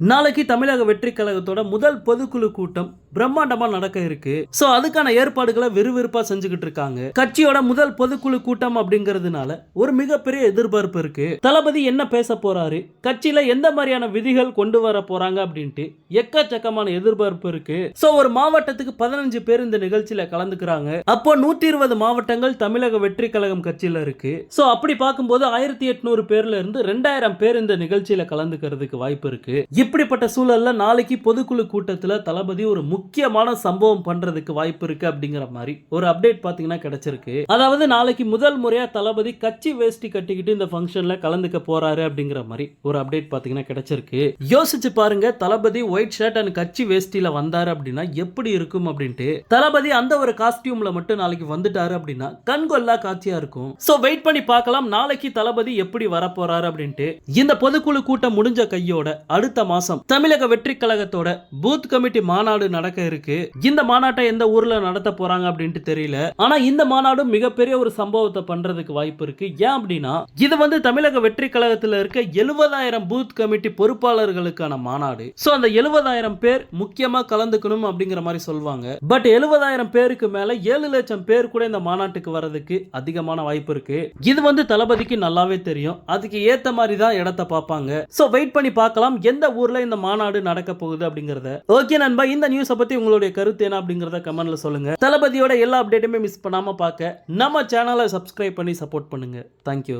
நாளைக்கு தமிழக வெற்றி கழகத்தோட முதல் பொதுக்குழு கூட்டம் பிரம்மாண்டமா நடக்க இருக்கு. சோ அதுக்கான ஏற்பாடுகளை விறுவிறுப்பா செஞ்சுக்கிட்டு இருக்காங்க. கட்சியோட முதல் பொதுக்குழு கூட்டம் அப்படிங்கிறதுனால ஒரு மிகப்பெரிய எதிர்பார்ப்பு இருக்கு. தளபதி என்ன பேச போறாரு? கட்சியில எந்த மாதிரியான விதிகள் கொண்டு வர போறாங்க அப்படின்ட்டு எக்கச்சக்கமான எதிர்பார்ப்பு இருக்கு. சோ ஒரு மாவட்டத்துக்கு பதினஞ்சு பேர் இந்த நிகழ்ச்சியில கலந்துக்கிறாங்க. அப்போ நூத்தி இருபது மாவட்டங்கள் தமிழக வெற்றி கழகம் கட்சியில இருக்கு. சோ அப்படி பார்க்கும்போது ஆயிரத்தி எட்நூறு பேர்ல இருந்து ரெண்டாயிரம் பேர் இந்த நிகழ்ச்சியில கலந்துக்கிறதுக்கு வாய்ப்பு இருக்கு. இப்படிப்பட்ட சூழல்ல நாளைக்கு பொதுக்குழு கூட்டத்துல தளபதி ஒரு முக்கியமான சம்பவம் பண்றதுக்கு வாய்ப்பு இருக்கு அப்படிங்கிற மாதிரி ஒரு அப்டேட் பார்த்தீங்கன்னா கிடச்சிருக்கு. அதாவது நாளைக்கு முதல் முறையாக தளபதி கட்சி வேஷ்டி கட்டிக்கிட்டு இந்த ஃபங்க்ஷனில் கலந்துக்க போறாரு அப்படிங்கிற மாதிரி ஒரு அப்டேட் பார்த்தீங்கன்னா கிடச்சிருக்கு. யோசிச்சு பாருங்க தளபதி ஒயிட் ஷர்ட் அண்ட் கட்சி வேஷ்டியில வந்தாரு அப்படின்னா எப்படி இருக்கும் அப்படின்ட்டு. தளபதி அந்த ஒரு காஸ்டியூம்ல மட்டும் நாளைக்கு வந்துட்டாரு அப்படின்னா கண்கொள்ளா காட்சியா இருக்கும். சோ வெயிட் பண்ணி பார்க்கலாம் நாளைக்கு தளபதி எப்படி வரப்போறாரு அப்படின்ட்டு. இந்த பொதுக்குழு கூட்டம் முடிஞ்ச கையோட அடுத்த மாசம் தமிழக வெற்றி கழகத்தோட பூத் கமிட்டி மாநாடு நடக்க இருக்கு. இந்த மாநாட்டை எந்த ஊர்ல நடத்த போறாங்க அப்படின்ட்டு தெரியல. ஆனா இந்த மாநாடு மிகப்பெரிய ஒரு சம்பவத்தை பண்றதுக்கு வாய்ப்பு இருக்கு. ஏன் அப்படின்னா இது வந்து தமிழக வெற்றி கழகத்துல இருக்க எழுபதாயிரம் பூத் கமிட்டி பொறுப்பாளர்களுக்கான மாநாடு. சோ அந்த எழுபதாயிரம் பேர் முக்கியமா கலந்துக்கணும் அப்படிங்கிற மாதிரி சொல்லுவாங்க பட் எழுபதாயிரம் பேருக்கு மேல ஏழு லட்சம் பேர் கூட இந்த மாநாட்டுக்கு வர்றதுக்கு அதிகமான வாய்ப்பு இருக்கு. இது வந்து தளபதிக்கு நல்லாவே தெரியும். அதுக்கு ஏத்த மாதிரி தான் இடத்த பார்ப்பாங்க. சோ வெயிட் பண்ணி பார்க்கலாம். எந்த ஊர் ஊரில் இந்த மாநாடு நடக்க போகுது அப்படிங்கறத. ஓகே நண்பா இந்த நியூஸை பத்தி உங்களுடைய கருத்து என்ன அப்படிங்கறத கமெண்ட்ல சொல்லுங்க. தளபதியோட எல்லா அப்டேட்டுமே மிஸ் பண்ணாம பார்க்க நம்ம சேனலை சப்ஸ்கிரைப் பண்ணி சப்போர்ட் பண்ணுங்க. தேங்க்யூ